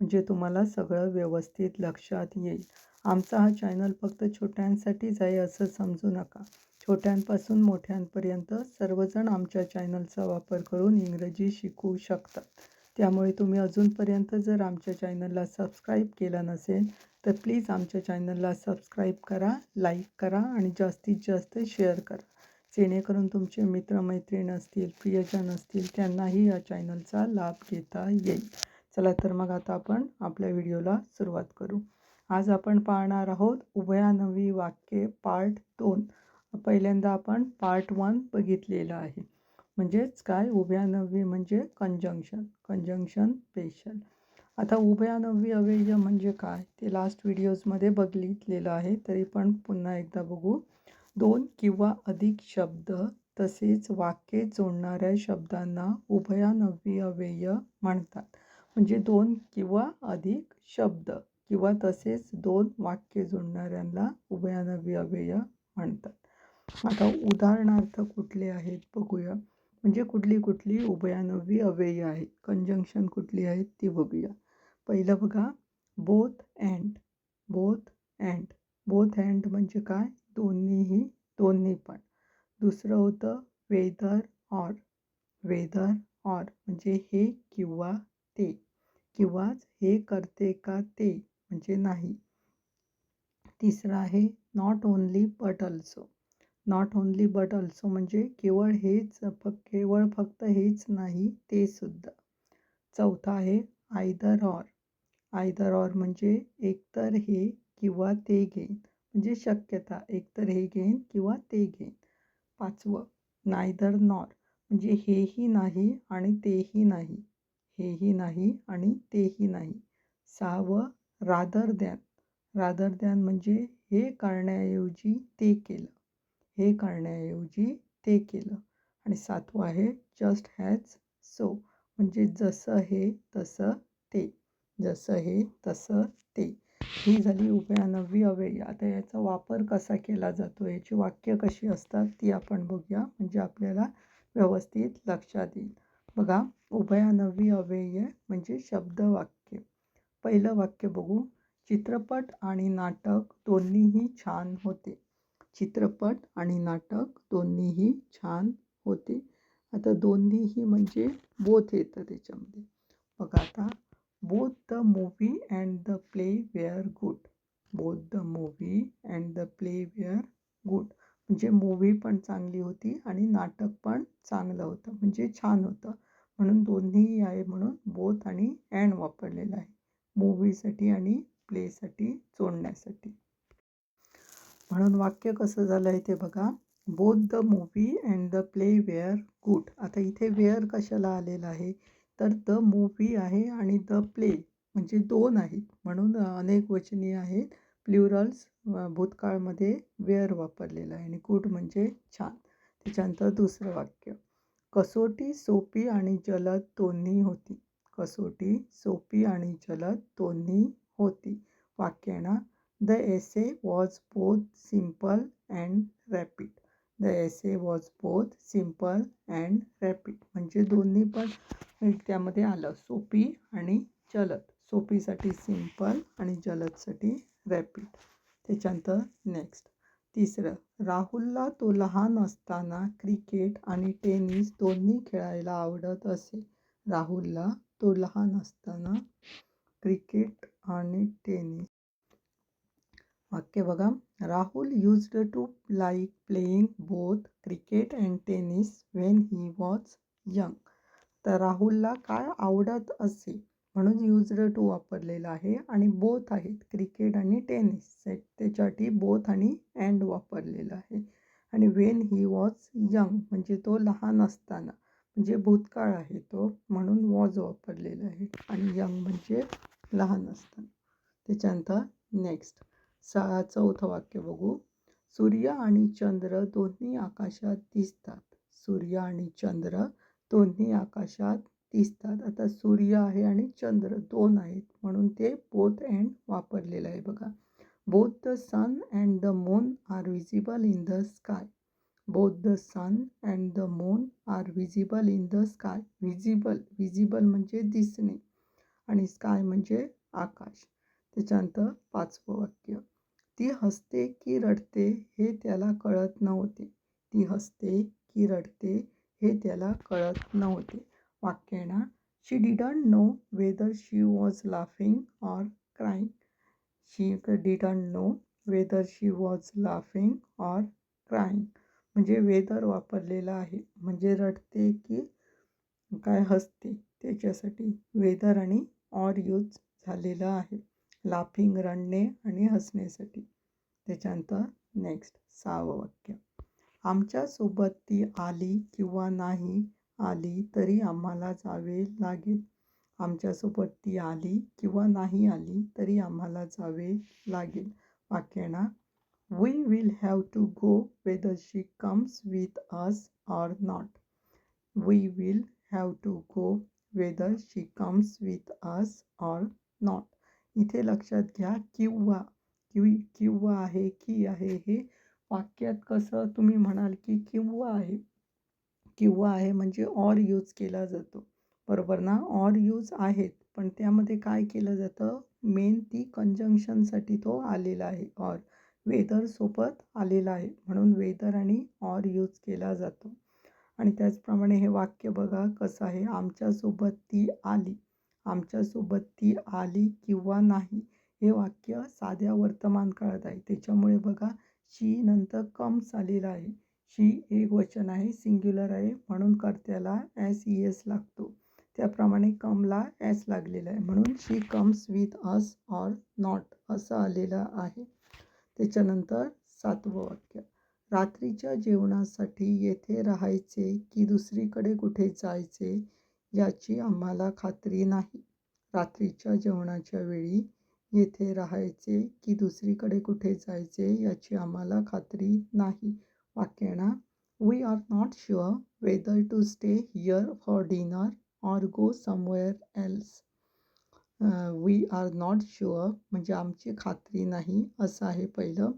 म्हणजे तुम्हाला सगळं व्यवस्थित लक्षात येईल. आमचा हा चॅनल फक्त छोट्यांसाठीच आहे असं समजू नका. छोट्यांपासून मोठ्यांपर्यंत सर्वजण आमच्या चॅनलचा वापर करून इंग्रजी शिकू शकतात. त्यामुळे तुम्ही अजूनपर्यंत जर आमच्या चॅनलला सबस्क्राईब केला नसेल तर प्लीज आमच्या चॅनलला सबस्क्राईब करा लाईक करा आणि जास्तीत जास्त शेअर करा. जेणेकरून तुमचे मित्रमैत्रीण असतील प्रियजन असतील त्यांनाही या चॅनलचा लाभ घेता येईल. चला तर मग आता आपण आपल्या व्हिडिओला सुरुवात करू. आज आपण पाहणार आहोत उभयानवी वाक्ये पार्ट दोन. पहिल्यांदा आपण पार्ट वन बघितलेलं आहे. म्हणजेच काय? उभयानवी म्हणजे कंजंक्शन कंजंक्शन स्पेशल आता उभयानवी अव्यय म्हणजे काय? ते लास्ट व्हिडिओजमध्ये बघितलेलं आहे. तरी पण पुन्हा एकदा बघू. दोन किंवा अधिक शब्द तसेच वाक्ये जोडणाऱ्या शब्दांना उभयानवी अव्यय म्हणतात. म्हणजे दोन किंवा अधिक शब्द किंवा तसेच दोन वाक्य जोडणाऱ्यांना उभयानवी अव्यय म्हणतात. आता उदाहरणार्थ कुठले आहेत बघूया. म्हणजे कुठली कुठली उभयानवी अव्यय आहेत. कंजंक्शन कुठली आहेत ती बघूया. पहिलं बघा. Both and both and both and म्हणजे काय? दोन्हीही दोन्ही पण. दुसरं होतं वेदर ऑर वेदर ऑर म्हणजे हे किंवा ते किंवाच हे करते का ते म्हणजे नाही. तिसरं आहे not only but also not only but also म्हणजे केवळ हेच फक्त केवळ फक्त हेच नाही ते सुद्धा. चौथा आहे आयदर ऑर आयदर ऑर म्हणजे एकतर हे किंवा ते घेईन. म्हणजे शक्यता एकतर हे घेईन किंवा ते घेईन. पाचवं नायदर नॉर म्हणजे हेही नाही आणि तेही नाही. हेही नाही आणि तेही नाही. सहावं रादर द्यान. रादर द्यान म्हणजे हे करण्याऐवजी ते केलं. हे करण्याऐवजी ते केलं. आणि सातवं आहे जस्ट हॅज सो म्हणजे जसं हे तसं ते. जसं हे तसं ते. ही झाली उभयानवी अव्यय आता याचा वापर कसा केला जातो? याची वाक्य कशी असतात ती आपण बघूया. म्हणजे आपल्याला व्यवस्थित लक्षात येईल. बघा उभयानवी अव्यय म्हणजे शब्द वाक्य पहिलं वाक्य बघू. चित्रपट आणि नाटक दोन्हीही छान होते. चित्रपट आणि नाटक दोन्हीही छान होते. आता दोन्हीही म्हणजे बोथ येतं त्याच्यामध्ये. बघा आता. Both the movie and the play were good. Both the movie and the play were good. म्हणजे मूवी पण चांगली होती आणि नाटक पण चांगलं होतं म्हणजे छान होतं. म्हणून दोन्ही आहे म्हणून बोथ आणि अँड वापरलेलं आहे. मूवीसाठी आणि प्लेसाठी जोडण्यासाठी. म्हणून वाक्य कसं झालं आहे ते बघा. Both the movie and the play were good आता इथे वेअर कशाला आलेलं आहे? तर द मूवी आहे आणि द प्ले म्हणजे दोन आहेत. म्हणून अनेक वचनी आहेत. प्ल्युरल्स भूतकाळमध्ये वेअर वापरलेलं आहे आणि गुड म्हणजे छान. त्याच्यानंतर दुसरं वाक्य. कसोटी सोपी आणि जलद दोन्ही होती. कसोटी सोपी आणि जलद दोन्ही होती. वाक्यांना the essay was both simple and rapid the essay was both simple and rapid म्हणजे दोन्ही पण त्यामध्ये आलं. सोपी आणि जलद. सोपीसाठी सिंपल आणि जलदसाठी रॅपिड. त्याच्यानंतर नेक्स्ट. तिसरं राहुलला तो लहान असताना क्रिकेट आणि टेनिस दोन्ही खेळायला आवडत असे. राहुलला तो लहान असताना क्रिकेट आणि टेनिस. वाक्य बघा. Rahul used to like playing both cricket and tennis when he was young तर राहुलला काय आवडत असे? म्हणून युज्ड टू वापरलेला आहे. आणि बोथ आहेत क्रिकेट आणि टेनिस त्याच्यासाठी बोथ आणि अँड वापरलेलं आहे. आणि वेन ही वॉज यंग म्हणजे तो लहान असताना म्हणजे भूतकाळ आहे तो म्हणून वॉज वापरलेला आहे. आणि यंग म्हणजे लहान असताना. त्याच्यानंतर नेक्स्ट सा चौथं वाक्य बघू. सूर्य आणि चंद्र दोन्ही आकाशात दिसतात. सूर्य आणि चंद्र दोन्ही आकाशात दिसतात. आता सूर्य आहे आणि चंद्र दोन आहेत म्हणून ते बोथ अँड वापरलेलं आहे बघा. Both the sun and the moon are visible in the sky both the sun and the moon are visible in the sky visible visible म्हणजे दिसणे आणि स्काय म्हणजे आकाश. त्याच्यानंतर पाचवं वाक्य. ती हसते की रडते हे त्याला कळत नव्हते. ती हसते की रडते हे त्याला कळत नव्हते. वाक्य ना she didn't know whether she was laughing or crying she didn't know whether she was laughing or crying म्हणजे वेदर वापरलेला आहे. म्हणजे रडते की काय हसते त्याच्यासाठी वेदर आणि ऑर यूज झालेलं आहे. लाफिंग रडणे आणि हसण्यासाठी. त्याच्यानंतर नेक्स्ट सहावं वाक्य. आमच्यासोबत ती आली किंवा नाही आली तरी आम्हाला जावे लागेल. आमच्यासोबत ती आली किंवा नाही आली तरी आम्हाला जावे लागेल. वाक्यांना we will have to go whether she comes with us or not we will have to go whether she comes with us or not इथे लक्षात घ्या किंवा किवी किंवा आहे की आहे हे वाक्यात कसं तुम्ही म्हणाल की किंवा आहे. किंवा आहे म्हणजे ऑर यूज केला जातो. बरोबर ना? ऑर यूज आहेत पण त्यामध्ये काय केलं जातं? मेन ती कंजंक्शनसाठी तो आलेला आहे ऑर. वेदरसोबत आलेला आहे म्हणून वेदर आणि ऑर यूज केला जातो. आणि त्याचप्रमाणे हे वाक्य बघा कसं आहे. आमच्यासोबत ती आली. आमच्यासोबत ती आली किंवा नाही हे वाक्य साध्या वर्तमान काळात आहे. त्याच्यामुळे बघा शी नंतर कम्स आलेला आहे. शी एक वचन आहे सिंग्युलर आहे म्हणून कर्त्याला एस ई एस लागतो. त्याप्रमाणे कमला एस लागलेला आहे. म्हणून she comes with us or not असं आलेलं आहे. त्याच्यानंतर सातवं वाक्य. रात्रीच्या जेवणासाठी येथे राहायचे की दुसरीकडे कुठे जायचे याची आम्हाला खात्री नाही. रात्रीच्या जेवणाच्या वेळी येथे राहायचे की दुसरीकडे कुठे जायचे याची आम्हाला खात्री नाही. वाक्याना we are not sure whether to stay here for dinner or go somewhere else we are not sure म्हणजे आमची खात्री नाही असं आहे पहिलं.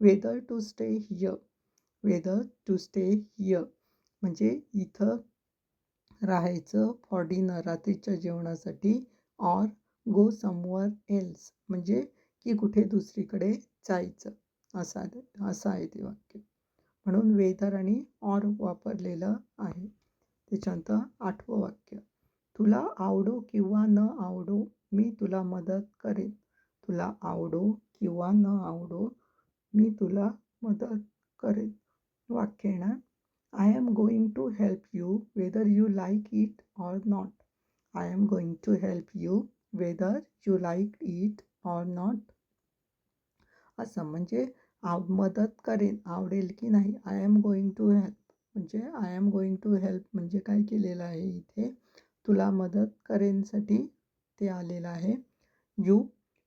Whether to stay here whether to stay here म्हणजे इथं राहायचं फॉर डिनर रात्रीच्या जेवणासाठी ऑर गो समवर एल्स म्हणजे की कुठे दुसरीकडे जायचं. असं असं आहे ते वाक्य. म्हणून वेदर आणि ऑर वापरलेलं आहे. त्याच्यानंतर आठवं वाक्य. तुला आवडो किंवा न आवडो मी तुला मदत करेन. तुला आवडो किंवा न आवडो मी तुला मदत करेन. वाक्य येणार? I am going to help you whether you like it or not I am going to help you whether you like it or not असं म्हणजे आव मदत करेन आवडेल की नाही? I am going to help म्हणजे I am going to help म्हणजे काय केलेलं आहे इथे? तुला मदत करेनसाठी ते आलेलं आहे. You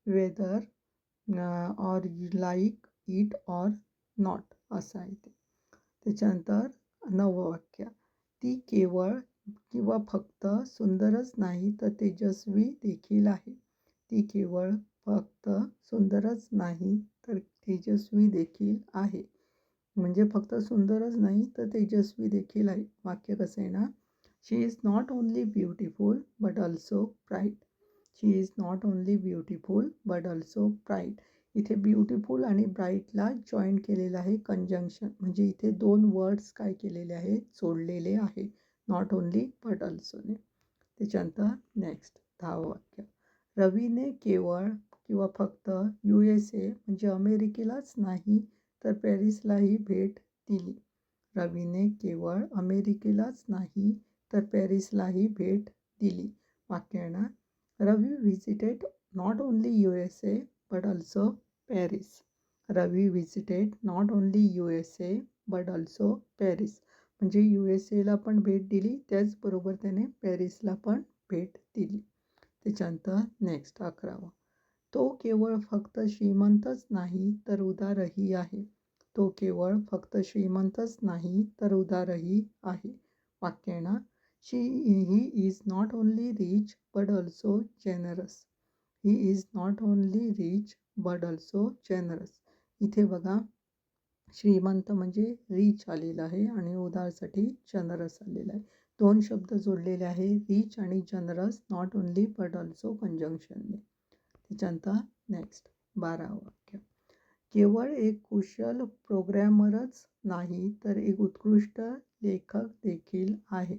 whether or you like it or not असं आहे ते. त्याच्यानंतर नवं वाक्य. ती केवळ किंवा फक्त सुंदरच नाही तर तेजस्वी देखील आहे. ती केवळ फक्त सुंदरच नाही तर तेजस्वी देखील आहे. म्हणजे फक्त सुंदरच नाही तर तेजस्वी देखील आहे. वाक्य कसं आहे ना? She is not only beautiful but also pride she is not only beautiful but also pride इथे ब्युटिफुल आणि ब्राईटला जॉईन केलेलं आहे कंजंक्शन म्हणजे इथे दोन वर्ड्स काय केलेले आहेत? जोडलेले आहे. नॉट ओन्ली बट ऑल्सोने त्याच्यानंतर नेक्स्ट दहावं वाक्य. रवीने केवळ किंवा फक्त यू एस ए म्हणजे अमेरिकेलाच नाही तर पॅरिसलाही भेट दिली. रवीने केवळ अमेरिकेलाच नाही तर पॅरिसलाही भेट दिली. वाक्याना Ravi visited not only U S A but also Paris Ravi visited not only U S A but also Paris म्हणजे यू एस एला पण भेट दिली त्याचबरोबर त्याने पॅरिसला पण भेट दिली. त्याच्यानंतर नेक्स्ट अकरावं. तो केवळ फक्त श्रीमंतच नाही तर उदारही आहे. तो केवळ फक्त श्रीमंतच नाही तर उदारही आहे. वाक्य she he is not only rich but also generous he is not only rich but also generous इथे बघा श्रीमंत म्हणजे रिच आलेलं आहे आणि उदारसाठी जनरस आलेला आहे. दोन शब्द जोडलेले आहे रिच आणि generous not only but also कंजंक्शनने त्याच्यानंतर नेक्स्ट बारा वाक्य. केवळ एक कुशल प्रोग्रॅमरच नाही तर एक उत्कृष्ट लेखक देखील आहे.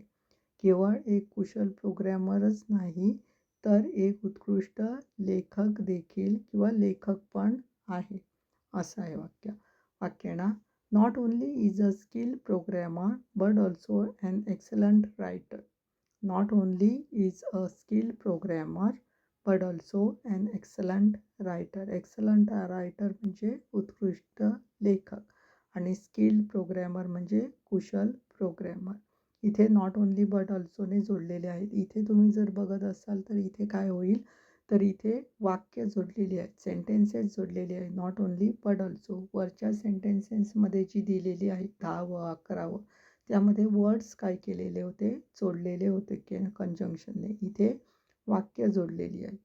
केवळ एक कुशल प्रोग्रॅमरच नाही तर एक उत्कृष्ट लेखक देखील किंवा लेखक पण आहे. असं आहे वाक्य. वाक्य ना? Not only is a skill programmer but also an excellent writer not only is a skill programmer but also an excellent writer excellent writer म्हणजे उत्कृष्ट लेखक आणि स्किल प्रोग्रॅमर म्हणजे कुशल प्रोग्रॅमर इथे नॉट ओनली बट ऑल्सोने जोडलेले आहेत. इथे तुम्ही जर बघत असाल तर इथे काय होईल? तर इथे वाक्य जोडलेली आहेत. सेंटेन्सेस जोडलेली आहेत. नॉट ओनली बट ऑल्सो वरच्या सेंटेन्सेसमध्ये जी दिलेली आहेत दहावं अकरावं त्यामध्ये वर्ड्स काय केलेले होते? जोडलेले होते के कंजंक्शनने इथे वाक्य जोडलेली आहेत.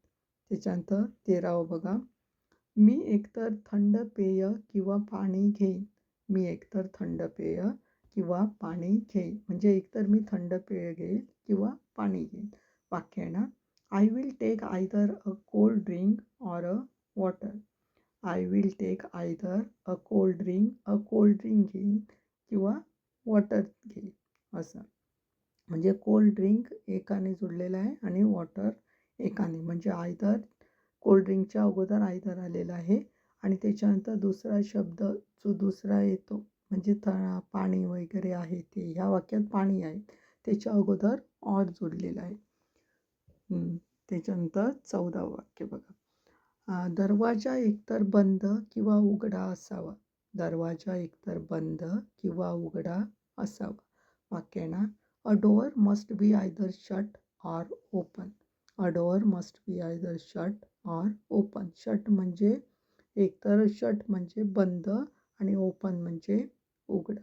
त्याच्यानंतर तेरावं बघा. मी एकतर थंड पेय किंवा पाणी घेईन. मी एकतर थंड पेय किंवा पाणी घेईन. म्हणजे एकतर मी थंड पेय घेईल किंवा पाणी घेईन. वाक्य आहे ना? I will take either a cold drink or a water I will take either a cold drink a cold drink घेईन किंवा वॉटर घेईन. असं. म्हणजे कोल्ड ड्रिंक एकाने जुडलेला आहे आणि वॉटर एकाने. म्हणजे आयदर कोल्ड ड्रिंकच्या अगोदर आयदर आलेला आहे आणि त्याच्यानंतर दुसरा शब्द जो दुसरा येतो म्हणजे थ पाणी वगैरे आहे ते ह्या वाक्यात पाणी आहे. त्याच्या अगोदर ऑर जोडलेलं आहे. त्याच्यानंतर चौदा वाक्य बघा. दरवाजा एकतर बंद किंवा उघडा असावा. दरवाजा एकतर बंद किंवा उघडा असावा. वाक्य A door must must be either shut or open door must must be either shut or open shut म्हणजे एकतर शट म्हणजे बंद आणि ओपन म्हणजे उघडं.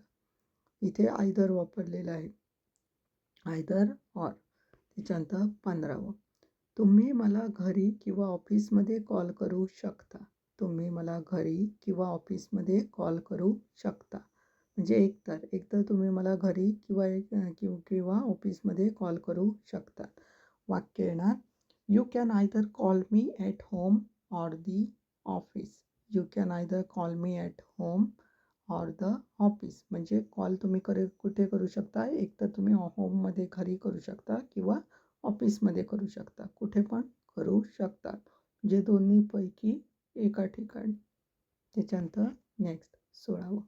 इथे आयदर वापरलेलं आहे. आयदर ऑर त्याच्यानंतर पंधरावं. तुम्ही मला घरी किंवा ऑफिसमध्ये कॉल करू शकता. तुम्ही मला घरी किंवा ऑफिसमध्ये कॉल करू शकता. म्हणजे एकतर एकतर तुम्ही मला घरी किंवा एक किंवा ऑफिसमध्ये कॉल करू शकता. वाक्य येणार you can either call me at home or the office you can either call me at home or the office म्हणजे कॉल तुम्ही करे कुठे करू शकता? एकतर तुम्ही होममध्ये घरी करू शकता किंवा ऑफिसमध्ये करू शकता. कुठे पण करू शकता. जे दोन्हीपैकी एका ठिकाणी. त्याच्यानंतर नेक्स्ट सोळावं.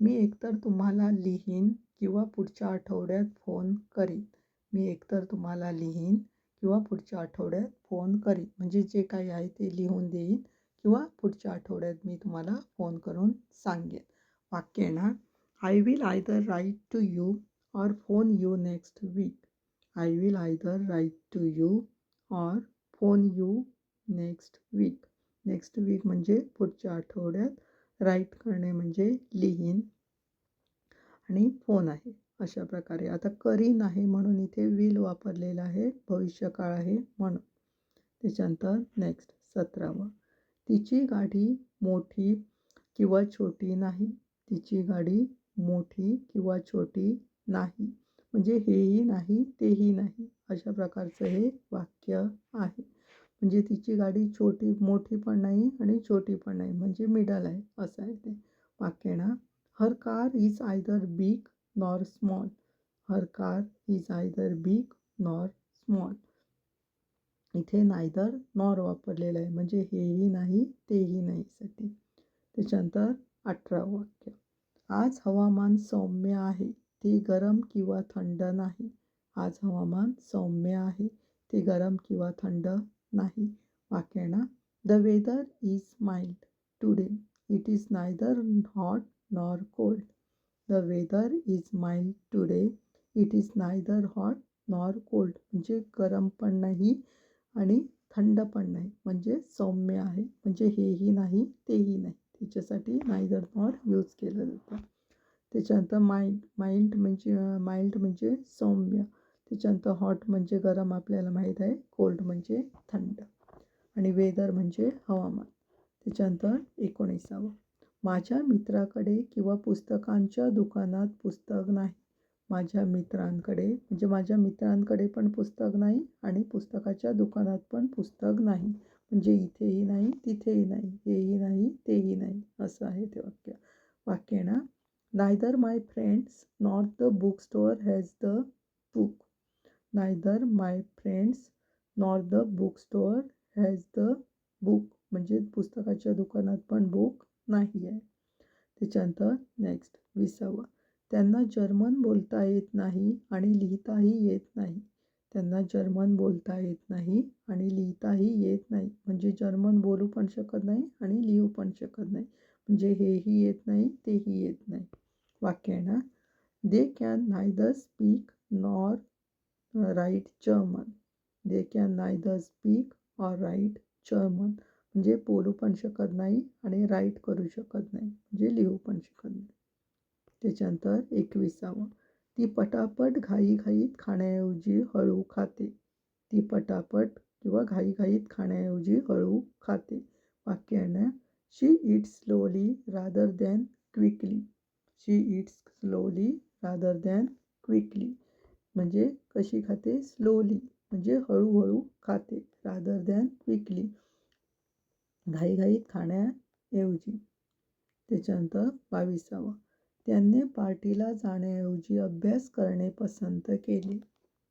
मी एकतर तुम्हाला लिहीन किंवा पुढच्या आठवड्यात फोन करीन. मी एकतर तुम्हाला लिहीन किंवा पुढच्या आठवड्यात फोन करीन. म्हणजे जे काही आहे ते लिहून देईन किंवा पुढच्या आठवड्यात मी तुम्हाला फोन करून सांगेन. वाक्य येणार I will either write to you or phone you next week I will either write to you or phone you next week next week म्हणजे पुढच्या आठवड्यात राईट करणे म्हणजे लिहीन. आणि फोन आहे. अशा प्रकारे. आता करीन आहे म्हणून इथे विल वापरलेलं आहे. भविष्यकाळ आहे म्हणून. त्याच्यानंतर नेक्स्ट सतरावं. तिची गाडी मोठी किंवा छोटी नाही. तिची गाडी मोठी किंवा छोटी नाही. म्हणजे हेही नाही तेही नाही. अशा प्रकारचं हे वाक्य आहे. म्हणजे तिची गाडी छोटी मोठी पण नाही आणि छोटी पण नाही म्हणजे मिडल आहे असं आहे ते वाक्य ना. Her car is either big nor small her car is either big nor small इथे नायदर नॉर वापरलेलं आहे म्हणजे हेही नाही तेही नाही साठी त्याच्यानंतर अठरावं वाक्य. आज हवामान सौम्य आहे ते गरम किंवा थंड नाही. आज हवामान सौम्य आहे ते गरम किंवा थंड नाही. वाक्यणा the weather is mild today it is neither hot nor cold. The weather is mild today it is neither hot nor cold. म्हणजे गरम पण नाही आणि थंड पण नाही. म्हणजे सौम्य आहे. म्हणजे हेही नाही तेही नाही. त्याच्यासाठी नायदर नॉर यूज केलं जातं. त्याच्यानंतर माइल्ड माइल्ड म्हणजे माइल्ड म्हणजे सौम्य. त्याच्यानंतर हॉट म्हणजे गरम आपल्याला माहीत आहे. कोल्ड म्हणजे थंड. आणि वेदर म्हणजे हवामान. त्याच्यानंतर एकोणीसावं. माझ्या मित्राकडे किंवा पुस्तकांच्या दुकानात पुस्तक नाही. माझ्या मित्रांकडे म्हणजे माझ्या मित्रांकडे पण पुस्तक नाही आणि पुस्तकाच्या दुकानात पण पुस्तक नाही. म्हणजे इथेही नाही तिथेही नाही हेही नाही तेही नाही. असं आहे ते वाक्य. वाक्य ना? Neither my friends not the book store has the book neither my friends nor the book store has the book म्हणजे पुस्तकाच्या दुकानात पण बुक नाही आहे त्याच्यानंतर नेक्स्ट विसावं. त्यांना जर्मन बोलता येत नाही आणि लिहिताही येत नाही. त्यांना जर्मन बोलता येत नाही आणि लिहिताही येत नाही. म्हणजे जर्मन बोलू पण शकत नाही आणि लिहू पण शकत नाही. म्हणजे हेही येत नाही तेही येत नाही. वाक्य आहे ना they can neither speak nor write German they can neither speak or write German म्हणजे बोलू पण शकत नाही आणि राईट करू शकत नाही. म्हणजे लिहू पण शकत नाही. त्याच्यानंतर एकविसावं. ती पटापट घाईघाईत खाण्याऐवजी हळू खाते. ती पटापट किंवा घाईघाईत खाण्याऐवजी हळू खाते. वाक्य आहे she eats slowly rather than quickly she eats slowly rather than quickly म्हणजे कशी खाते? स्लोली म्हणजे हळूहळू खाते. रादर दॅन क्विकली घाईघाईत खाण्याऐवजी. त्याच्यानंतर बावीसावा. त्यांनी पार्टीला जाण्याऐवजी अभ्यास करणे पसंत केले.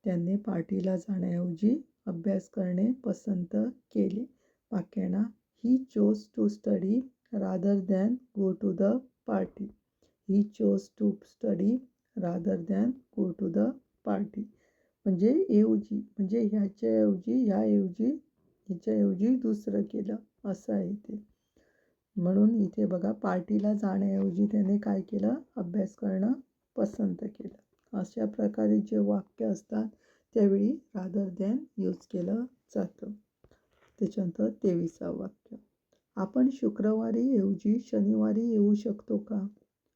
त्यांनी पार्टीला जाण्याऐवजी अभ्यास करणे पसंत केले. वाक्याना he chose to study rather than go to the party he chose to study rather than go to the party. म्हणजे ऐवजी म्हणजे ह्याच्याऐवजी ह्याऐवजी ह्याच्याऐवजी दुसरं केलं असं आहे ते. म्हणून इथे बघा पार्टीला जाण्याऐवजी त्याने काय केलं? अभ्यास करणं पसंत केलं. अशा प्रकारे जे वाक्य असतात त्यावेळी रादर दॅन यूज केलं जातं. त्याच्यानंतर तेविसावं वाक्य. आपण शुक्रवारी ऐवजी शनिवारी येऊ शकतो का?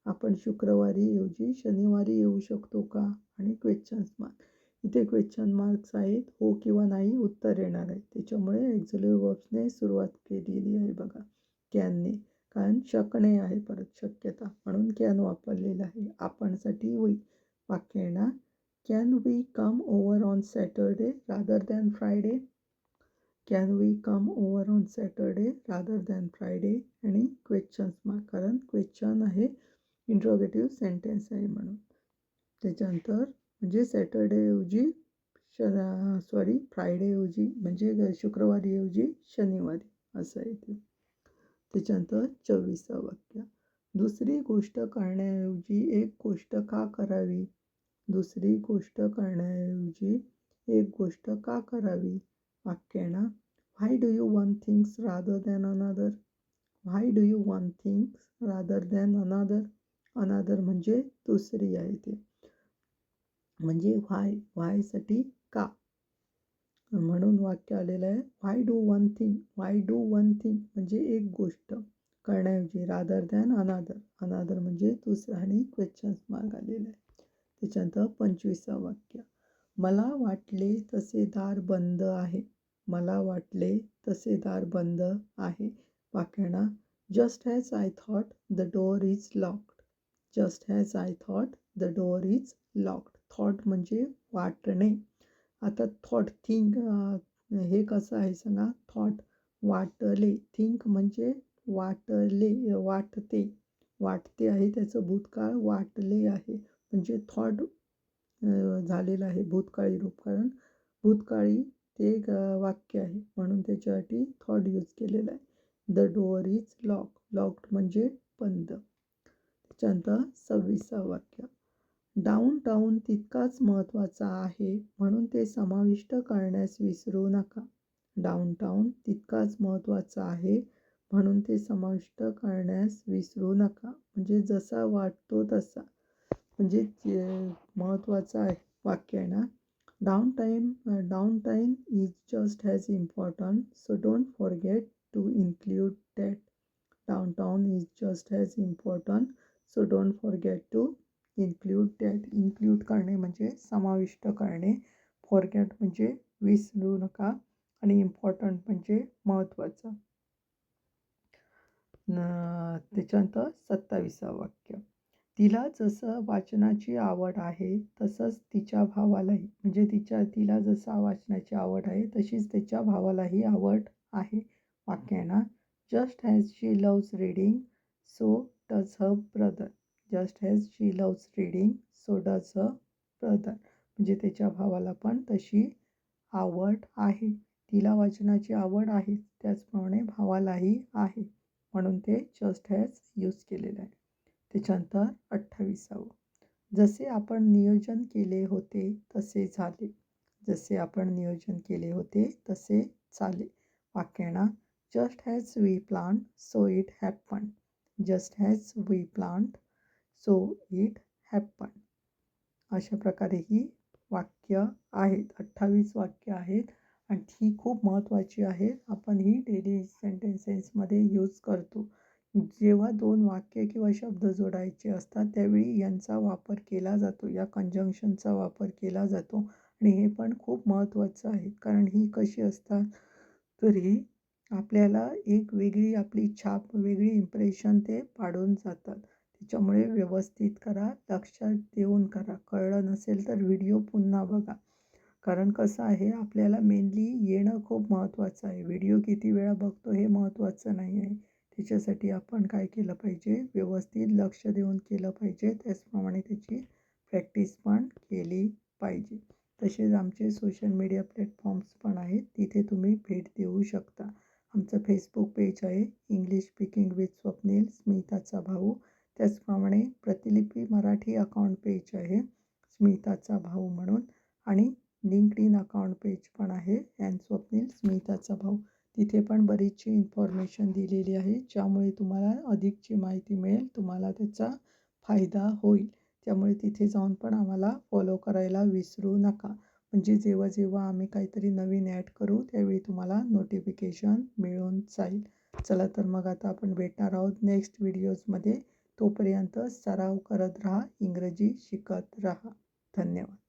आपण शुक्रवारी ऐवजी शनिवारी येऊ शकतो का? आणि क्वेश्चन्स मार्क इथे क्वेश्चन मार्क्स आहेत हो किंवा नाही उत्तर येणार आहे. त्याच्यामुळे एक्झोलिव्ह वर्ब्सने सुरुवात केलेली आहे बघा. कॅनने कारण शकणे आहे परत शक्यता म्हणून कॅन वापरलेलं आहे. आपणसाठी होई वाक्य येणार. Can we come over on Saturday rather than Friday can we come over on Saturday rather than Friday आणि क्वेश्चन्स मार्क कारण क्वेश्चन आहे इंट्रोगेटिव्ह सेंटेन्स आहे म्हणून. त्याच्यानंतर म्हणजे सॅटरडेऐवजी श सॉरी फ्रायडेऐवजी म्हणजे शुक्रवारीऐवजी शनिवारी असं आहे ते. त्याच्यानंतर चोवीसा वाक्य. दुसरी गोष्ट करण्याऐवजी एक गोष्ट का करावी? दुसरी गोष्ट करण्याऐवजी एक गोष्ट का करावी? वाक्य ना why do you one things rather than another why do you one things rather than another another म्हणजे दुसरी आहे ते. म्हणजे व्हाय व्हायसाठी का? म्हणून वाक्य आलेलं आहे why do one thing why do one thing म्हणजे एक गोष्ट करण्याऐवजी रादर दॅन अनादर अनादर म्हणजे दुसरं आणि क्वेश्चन्स मार्क आलेलं आहे. त्याच्यानंतर पंचवीसा वाक्य मला वाटले तसे दार बंद आहे मला वाटले तसे दार बंद आहे. वाक्यांना just has I thought the door is locked just has I thought the door is locked thought म्हणजे वाटणे. आता थॉट थिंक हे कसं आहे सांगा? थॉट वाटले. थिंक म्हणजे वाटले वाटते. वाटते आहे त्याचं भूतकाळ वाटले आहे. म्हणजे थॉट झालेलं आहे भूतकाळी रूप. कारण भूतकाळी ते एक वाक्य आहे. म्हणून त्याच्यासाठी थॉट यूज केलेलं आहे. The door is lock locked म्हणजे बंद. त्याच्यानंतर सव्वीसा वाक्य. डाऊन टाऊन तितकाच महत्त्वाचा आहे म्हणून ते समाविष्ट करण्यास विसरू नका. डाऊन टाऊन तितकाच महत्त्वाचा आहे म्हणून ते समाविष्ट करण्यास विसरू नका. म्हणजे जसा वाटतो तसा. म्हणजे महत्त्वाचा आहे वाक्य आहे ना. Down time down time is just has important so don't forget to include that. Down town is just has important so don't forget to include that include करणे म्हणजे समाविष्ट करणे. फॉरगॅट म्हणजे विसरू नका आणि इम्पॉर्टंट म्हणजे महत्त्वाचं. त्याच्यानंतर सत्ताविसावं वाक्य. तिला जसं वाचनाची आवड आहे तसंच तिच्या भावालाही म्हणजे तिच्या तिला जसा वाचनाची आवड आहे तशीच त्याच्या भावालाही आवड आहे. वाक्यांना just as she loves reading so does her brother just has she loves reading so does brother म्हणजे त्याच्या भावाला पण तशी आवड आहे. तिला वाचनाची आवड आहे. त्याचप्रमाणे भावालाही आहे. म्हणून ते जस्ट हॅज यूज केलेलं आहे. त्याच्यानंतर अठ्ठावीसावं. जसे आपण नियोजन केले होते तसे झाले. जसे आपण नियोजन केले होते तसे झाले. वाक्याना just has we plant so it happen just has we plant so it happen. अशा प्रकारे ही वाक्य आहेत अठ्ठावीस वाक्य आहेत आणि ही खूप महत्त्वाची आहेत आपण ही डेली सेंटेन्सेसमध्ये यूज करतो. जेव्हा दोन वाक्य किंवा शब्द जोडायचे असतात त्यावेळी यांचा वापर केला जातो या कंजंक्शनचा वापर केला जातो आणि हे पण खूप महत्त्वाचं आहे. कारण ही कशी असतात? तर ही आपल्याला एक वेगळी आपली छाप वेगळी इम्प्रेशन ते पाडून जातात. त्याच्यामुळे व्यवस्थित करा लक्षात देऊन करा. कळलं नसेल तर व्हिडिओ पुन्हा बघा. कारण कसं आहे आपल्याला मेनली येणं खूप महत्त्वाचं आहे. व्हिडिओ किती वेळा बघतो हे महत्त्वाचं नाही आहे. त्याच्यासाठी आपण काय केलं पाहिजे? व्यवस्थित लक्ष देऊन केलं पाहिजे. त्याचप्रमाणे त्याची प्रॅक्टिस पण केली पाहिजे. तसेच आमचे सोशल मीडिया प्लॅटफॉर्म्स पण आहेत. तिथे तुम्ही भेट देऊ शकता. आमचं फेसबुक पेज आहे. इंग्लिश स्पीकिंग विथ स्वप्नील स्मिताचा भाऊ. त्याचप्रमाणे प्रतिलिपी मराठी अकाउंट पेज आहे स्मिताचा भाऊ म्हणून. आणि लिंकड इन अकाउंट पेज पण आहे अँड स्वप्नील स्मिताचा भाऊ. तिथे पण बरीचशी इन्फॉर्मेशन दिलेली आहे ज्यामुळे तुम्हाला अधिकची माहिती मिळेल तुम्हाला त्याचा फायदा होईल. त्यामुळे तिथे जाऊन पण आम्हाला फॉलो करायला विसरू नका. म्हणजे जेव्हा जेव्हा आम्ही काहीतरी नवीन ॲड करू त्यावेळी तुम्हाला नोटिफिकेशन मिळून जाईल. चला तर मग आता आपण भेटणार आहोत नेक्स्ट व्हिडिओजमध्ये तोपर्यंत सराव करत राहा इंग्रजी शिकत राहा. धन्यवाद.